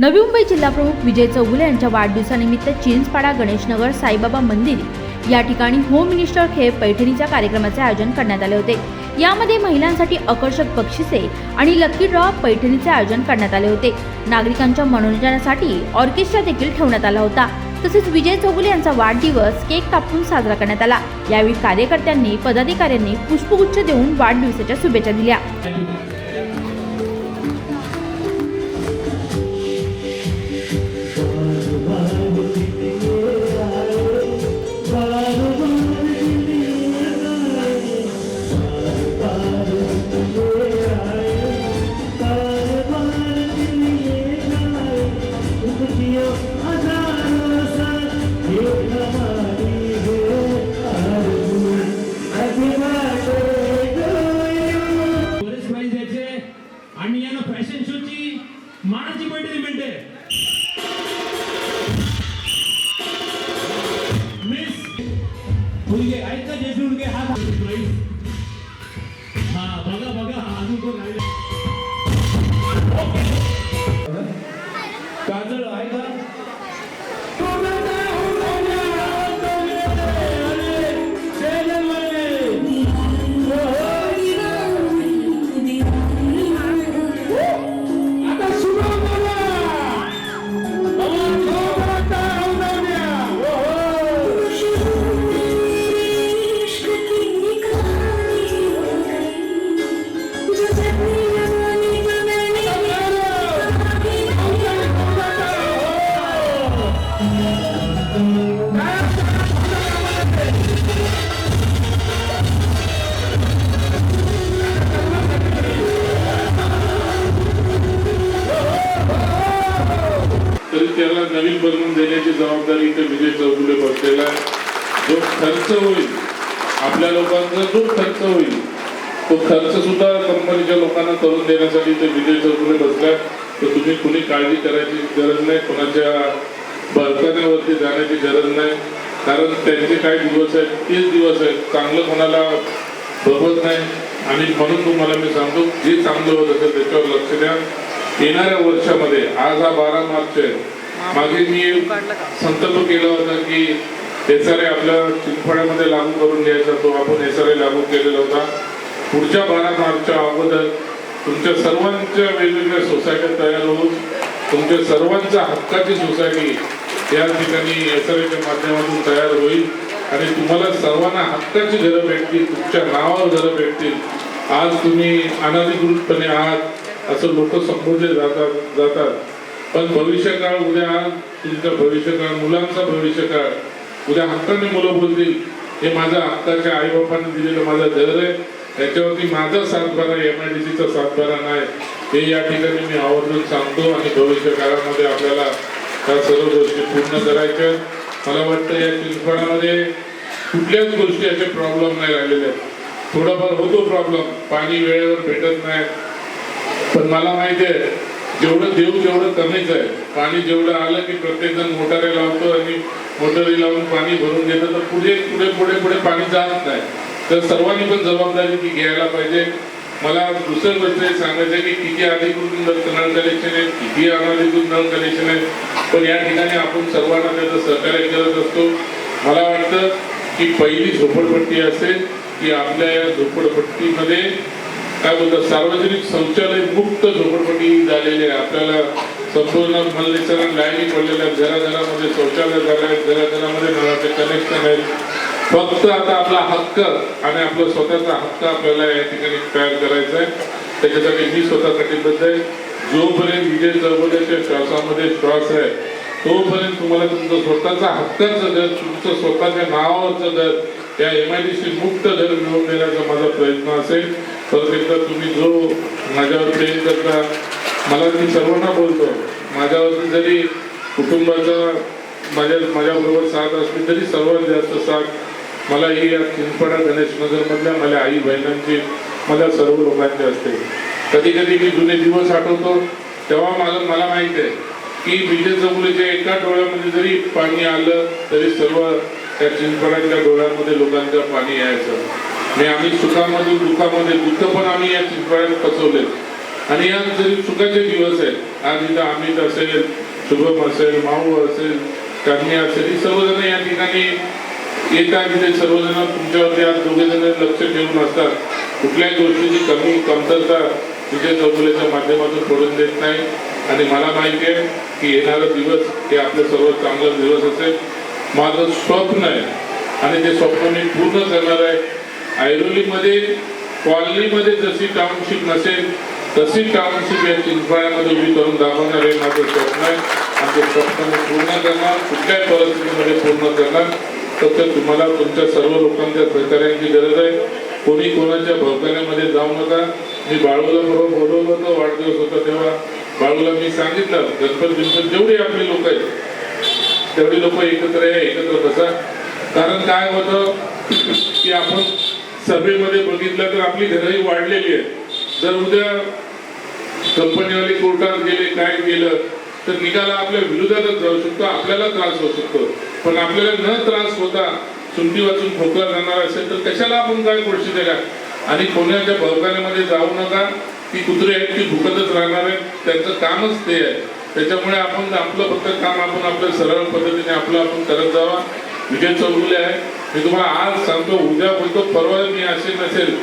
नवी मुंबई जिल्हाप्रमुख विजय चौगुले यांच्या वाढदिवसानिमित्त चिंचपाडा गणेशनगर साईबाबा मंदिर. या ठिकाणी होम मिनिस्टर खेळ पैठणीच्या कार्यक्रमाचे आयोजन करण्यात आले होते. यामध्ये महिलांसाठी आकर्षक बक्षिसे आणि लकी ड्रॉ पैठणीचे आयोजन करण्यात आले होते. नागरिकांच्या मनोरंजनासाठी ऑर्केस्ट्रा देखील ठेवण्यात आला होता. तसेच विजय चौगुले यांचा वाढदिवस केक कापून साजरा करण्यात आला. यावेळी कार्यकर्त्यांनी पदाधिकाऱ्यांनी पुष्पगुच्छ देऊन वाढदिवसाच्या शुभेच्छा दिल्या. हा बघा बघा हा अजून कोण बनवून देण्याची जबाबदारी इथे विजय चौगुले बसलेला आहे. जो खर्च होईल आपल्या लोकांचा जो खर्च होईल तो खर्च सुद्धा कंपनीच्या लोकांना करून देण्यासाठी ते विजय चौगुले बसलाय. तर तुम्ही कुणी काळजी करायची गरज नाही कोणाच्या बळकाण्यावरती जाण्याची गरज नाही. कारण त्यांचे काही दिवस आहेत तेच दिवस आहेत. चांगलं कोणाला बघत नाही. आणि म्हणून तुम्हाला मी सांगतो जे चांगलं होत असेल त्याच्यावर लक्ष द्या. येणाऱ्या वर्षामध्ये आज हा बारा मार्च आहे मागे मी संकल्प केला होता की एस आर आय आपल्या चिंचपाड्यामध्ये लागू करून द्यायचा तो आपण एस आर आय लागू केलेला होता. पुढच्या बारा मार्चच्या अगोदर तुमच्या सर्वांच्या वेगवेगळ्या सोसायट्या तयार होऊन तुमच्या सर्वांच्या हक्काची सोसायटी या ठिकाणी एस आर एसआरएच्या माध्यमातून तयार होईल. आणि तुम्हाला सर्वांना हक्काची घरं भेटतील तुमच्या नावावर घरं भेटतील. आज तुम्ही अनधिकृतपणे आहात असं लोक संबोधले जातात जातात. पण भविष्यकाळ उद्या तुमचा भविष्यकाळ मुलांचा भविष्यकाळ उद्या हक्काने मुलं बोलतील हे माझ्या हक्काच्या आईबापांनी दिलेलं माझं घर आहे. त्याच्यावरती माझा सातबारा एम आय डी सीचा सातबारा नाही. हे या ठिकाणी मी आवर्जून सांगतो आणि भविष्य काळामध्ये आपल्याला त्या सर्व गोष्टी पूर्ण करायच्या मला वाटतं या चिंचवडामध्ये कुठल्याच गोष्टी असे प्रॉब्लेम नाही राहिलेले थोडाफार होतो प्रॉब्लेम पाणी वेळेवर भेटत नाही. पण मला माहिती आहे जेवढं देऊ तेवढं कमीच आहे. पाणी जेवढं आलं की प्रत्येक जण मोटारे लावतो आणि मोटारी लावून पाणी भरून घेतं तर पुढे पुढे पुढे पुढे पाणी जात नाही. तर सर्वांनी पण जबाबदारी ती घ्यायला पाहिजे. मला दुसरं गोष्ट सांगायचं आहे की किती अधिकृत नळ कनेक्शन आहे किती अनधिकृत नळ कनेक्शन आहे पण या ठिकाणी आपण सर्वांना त्याचं सहकार्य करत असतो. मला वाटतं की पहिली झोपडपट्टी असेल की आपल्या या झोपडपट्टीमध्ये काय बोलतात? सार्वजनिक शौचालय मुक्त झोपडपट्टी झालेली आहे. आपल्याला संपूर्ण मल्लेश्वरात लाईनी पडलेल्या आहेत घराघरामध्ये शौचालय झालं आहे. घराघरामध्ये नळाचे कनेक्शन आहेत. फक्त आता आपला हक्क आणि आपला स्वतःचा हक्क आपल्याला या ठिकाणी तयार करायचा आहे. त्याच्यासाठी मी स्वतः कटिबद्ध आहे. जोपर्यंत विजय चौबड्याच्या श्वासामध्ये श्वास आहे तोपर्यंत तुम्हाला तुमचं स्वतःचा हक्काचं घर तुमचं स्वतःच्या नावावरचं घर या एम आय डी सी मुक्त घर मिळवून देण्याचा माझा प्रयत्न असेल. परत एकदा तुम्ही जो माझ्यावर प्रेम करता मला मी सर्वांना बोलतो. माझ्यावरती जरी कुटुंबाचा माझ्या माझ्याबरोबर साथ असली तरी सर्वात जास्त साथ मला ही या चिंचपाडा गणेश नगरमधल्या माझ्या आई बहिणांची मला सर्व लोकांची असते. कधी कधी मी जुने दिवस आठवतो तेव्हा माझं मला माहीत आहे की विजय चौगुलेच्या एका डोळ्यामध्ये जरी पाणी आलं तरी सर्व त्या चिंचपडाच्या डोळ्यामध्ये लोकांचं पाणी यायचं. मी आम्ही सुखामध्ये दुःखामध्ये दुःख पण आम्ही या चित्रपटात फसवले आणि या जरी सुखाचे दिवस आहेत आज इथं अमित असेल शुभम असेल माऊ असेल कन्या असेल ही सर्वजण या ठिकाणी येतात. तिथे सर्वजण तुमच्यावरती आज दोघे जण लक्ष ठेवून असतात. कुठल्याही गोष्टीची कमी कमतरता विजय चौगुलेच्या माध्यमातून सोडून देत नाही. आणि मला माहिती आहे की येणारा दिवस हे आपलं सर्व चांगला दिवस असेल. माझं स्वप्न आहे. आणि ते स्वप्न मी पूर्ण करणार आहे. ऐरोलीमध्ये कॉलनीमध्ये जशी टाउनशिप नसेल तशी टाउनशिप या चिंचपाड्यामध्ये उभी करून दाखवणार हे माझं स्वप्न आहे. माझं स्वप्न मी पूर्ण करणार. कुठल्याही परिस्थितीमध्ये पूर्ण करणार. फक्त तुम्हाला तुमच्या सर्व लोकांच्या सहकार्याची गरज आहे. कोणी कोणाच्या भवकान्यामध्ये जाऊ नका. मी बाळूला बरोबर बोलवलं होतं. वाढदिवस होता तेव्हा. बाळूला मी सांगितलं गणपत बिनपत जेवढे आपले लोक आहेत तेवढी लोक एकत्र या एकत्र बसा. कारण काय होतं? की आपण सभेमध्ये बघितलं तर आपली घरही वाढलेली आहेत जर उद्या कंपनीवाले कोर्टात गेले काय गेलं तर निकाला आपल्या विरोधातच जाऊ शकतो आपल्याला त्रास होऊ शकतो. पण आपल्याला न त्रास होता सुंटी वाचून खोकला जाणार असेल तर कशाला आपण काय गोष्टी द्यायला आणि कोणाच्या भवकान्यामध्ये जाऊ नका. ती कुत्रे आहेत ती भुकतच राहणार आहेत. त्यांचं कामच ते आहे. त्याच्यामुळे आपण आपलं फक्त काम आपण आपल्या सरळ पद्धतीने आपलं आपण करत जावा. विजय चौगुले आहे. मी तुम्हाला आज सांगतो उद्या बोलतो परवा मी असे नसेल.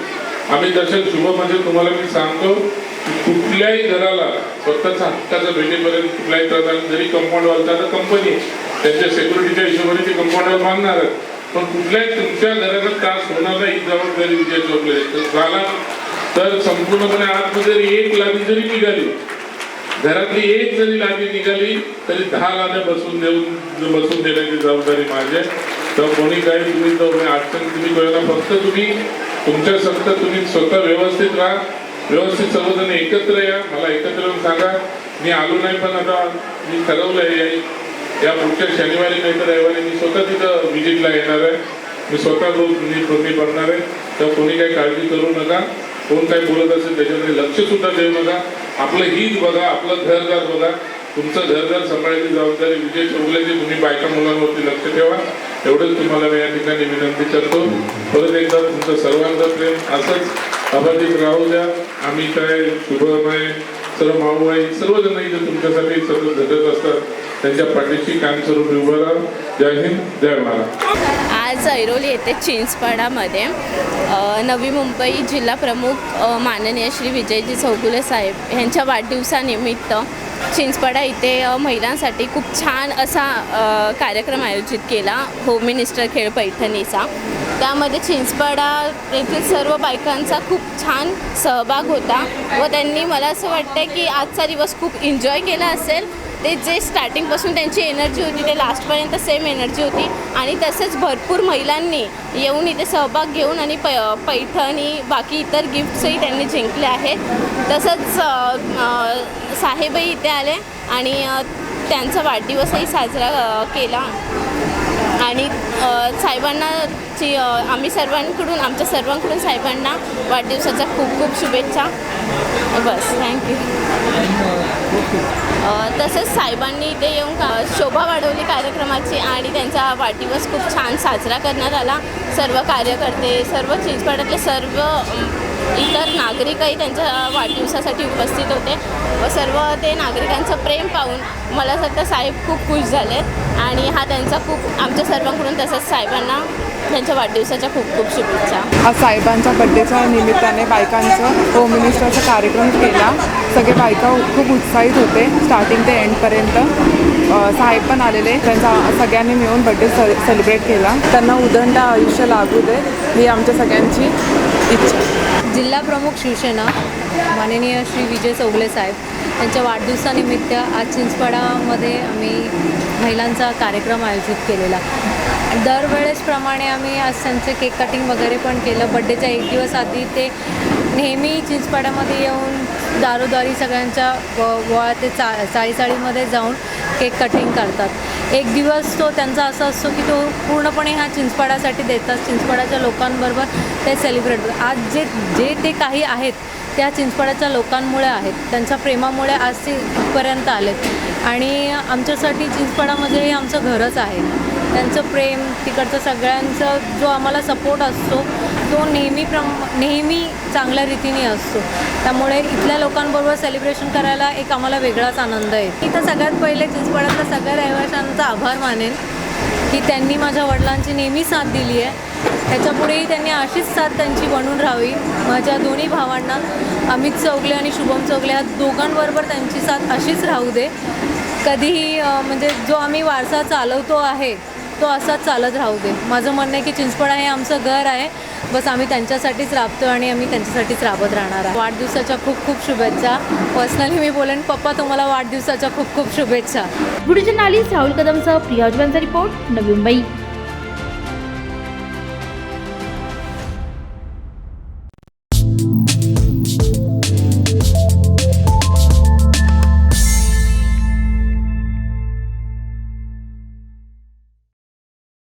आम्ही दर्शन शुभमध्ये तुम्हाला मी सांगतो कुठल्याही घराला स्वतःचा हक्काचं भेटेपर्यंत कुठल्याही प्रकारे जरी कंपाऊंड वालचा तर कंपनी त्यांच्या सेक्युरिटीच्या हिशोबाने ते कंपाऊंड मागणार आहेत. पण कुठल्याही तुमच्या घराचा त्रास होणार नाही जबाबदारी विजय चौगले झाला. तर संपूर्णपणे आतमध्ये जरी एक लादी जरी निघाली घरातली एक जरी लादी निघाली तरी दहा लाद्या बसून देऊन बसून देण्याची जबाबदारी माझी आहे. तर कोणी काही तुम्ही तो अडचण तुम्ही कळना फक्त तुम्ही तुमच्या सत्ता तुम्ही स्वतः व्यवस्थित राहा. व्यवस्थित सर्वजण एकत्र या. मला एकत्र येऊन सांगा. मी आलो नाही पण आता मी ठरवलं आहे या पुढच्या शनिवारी नाही तर रविवारी मी स्वतः तिथं व्हिजिटला येणार आहे. मी स्वतः मी कमी पडणार आहे. तर कोणी काही काळजी करू नका. कोण काही बोलत असेल त्याच्यामध्ये लक्ष सुद्धा देऊ नका. आपलं हित बघा आपलं घरदार बघा. तुमचं घरदार सांभाळायची जबाबदारी विजय चौगुल्याची तुम्ही बायका मुलांवरती लक्ष ठेवा. एवढंच तुम्हाला मी या ठिकाणी विनंती करतो. परत एकदा तुमचं सर्वांचं प्रेम असंच अबाधित राहू द्या. आम्ही काय शुभम आहे सर्व माऊ आहे सर्वजण इथे तुमच्यासाठी सतत झटत असतात. त्यांच्या पाठीशी कायमस्वरूपी उभं राहा. जय हिंद जय महाराज ऐरोली येथे चिंचपाडामध्ये नवी मुंबई जिल्हा प्रमुख माननीय श्री विजयजी चौगुले साहेब यांच्या वाढदिवसानिमित्त चिंचपाडा इथे महिलांसाठी खूप छान असा कार्यक्रम आयोजित केला होम मिनिस्टर खेळ पैठणीचा. त्यामध्ये चिंचपाडा येथील सर्व बायकांचा खूप छान सहभाग होता व त्यांनी मला असं वाटतं की आजचा दिवस खूप एन्जॉय केला असेल. ते जे स्टार्टिंगपासून त्यांची एनर्जी होती ते लास्टपर्यंत सेम एनर्जी होती. आणि तसेच भरपूर महिलांनी येऊन इथे सहभाग घेऊन आणि पै पैठणी बाकी इतर गिफ्ट्सही त्यांनी जिंकले आहेत. तसंच साहेबही इथे आले आणि त्यांचा वाढदिवसही साजरा केला. आणि साहेबांनाची साहेबांना ची आम्ही सर्वांकडून आमच्या सर्वांकडून साहेबांना वाढदिवसाच्या खूप खूप शुभेच्छा. बस थँक्यू तसंच तसेच साहेबांनी इथे येऊन का शोभा वाढवली कार्यक्रमाची आणि त्यांचा वाढदिवस खूप छान साजरा करण्यात आला. सर्व कार्यकर्ते सर्व चिंचपाड्यातले सर्व इतर नागरिकही त्यांच्या वाढदिवसासाठी उपस्थित होते व सर्व ते नागरिकांचं प्रेम पाहून मला असं साहेब खूप खुश झालेत आणि हा त्यांचा खूप आमच्या सर्वांकडून तसंच साहेबांना त्यांच्या वाढदिवसाच्या खूप खूप शुभेच्छा. आज साहेबांच्या बड्डेच्या निमित्ताने बायकांचं होम मिनिस्टरचा कार्यक्रम केला. सगळे बायका खूप उत्साहित होते. स्टार्टिंग ते एंडपर्यंत साहेब पण आलेले. त्यांचा सगळ्यांनी मिळून बड्डे से सेलिब्रेट केला. त्यांना उदंड आयुष्य लागू दे ही आमच्या सगळ्यांची इच्छा. जिल्हाप्रमुख शिवसेना माननीय श्री विजय चौगले साहेब यांच्या वाढदिवसानिमित्त आज चिंचपाडामध्ये आम्ही महिलांचा कार्यक्रम आयोजित केलेला. दरवेळेसप्रमाणे आम्ही आज त्यांचे केक कटिंग वगैरे पण केलं. बड्डेच्या एक दिवस आधी ते नेहमी चिंचपाड्यामध्ये येऊन दारोदारी सगळ्यांच्या व- वळा ते चा चाळीचाळीमध्ये जाऊन केक कटिंग करतात. एक दिवस तो त्यांचा असा असतो की तो पूर्णपणे ह्या चिंचपाडासाठी देतात. चिंचपाडाच्या लोकांबरोबर ते सेलिब्रेट आज जे जे ते काही आहेत त्या चिंचपाडाच्या लोकांमुळे आहेत. त्यांच्या प्रेमामुळे आज ते इथपर्यंत आलेत. आणि आमच्यासाठी चिंचपाडा म्हणजे हे आमचं घरच आहे. त्यांचं प्रेम तिकडचं सगळ्यांचं जो आम्हाला सपोर्ट असतो तो नेहमी प्रम नेहमी चांगल्या रीतीने असतो. त्यामुळे इथल्या लोकांबरोबर सेलिब्रेशन करायला एक आम्हाला वेगळाच आनंद आहे. इथं सगळ्यात पहिले चिंचवड्यातल्या सगळ्या रहिवाशांचा आभार मानेन की त्यांनी माझ्या वडिलांची नेहमी साथ दिली आहे. त्याच्यापुढेही त्यांनी अशीच साथ त्यांची बनून राहावी. माझ्या दोन्ही भावांना अमित चौगले आणि शुभम चौगले ह्या दोघांबरोबर त्यांची साथ अशीच राहू दे. कधीही म्हणजे जो आम्ही वारसा चालवतो आहे तो असाच चालत राहू दे. माझं म्हणणं आहे की चिंचपडा हे आमचं घर आहे. बस आम्ही त्यांच्यासाठीच राबतो आणि आम्ही त्यांच्यासाठीच राबत राहणार आहे. वाढदिवसाच्या खूप खूप शुभेच्छा. पर्सनली मी बोलेन पप्पा तुम्हाला वाढदिवसाच्या खूप खूप शुभेच्छा. व्हिडिओ जर्नालिस्ट राहुल कदमसह प्रिया रिपोर्ट नवी मुंबई.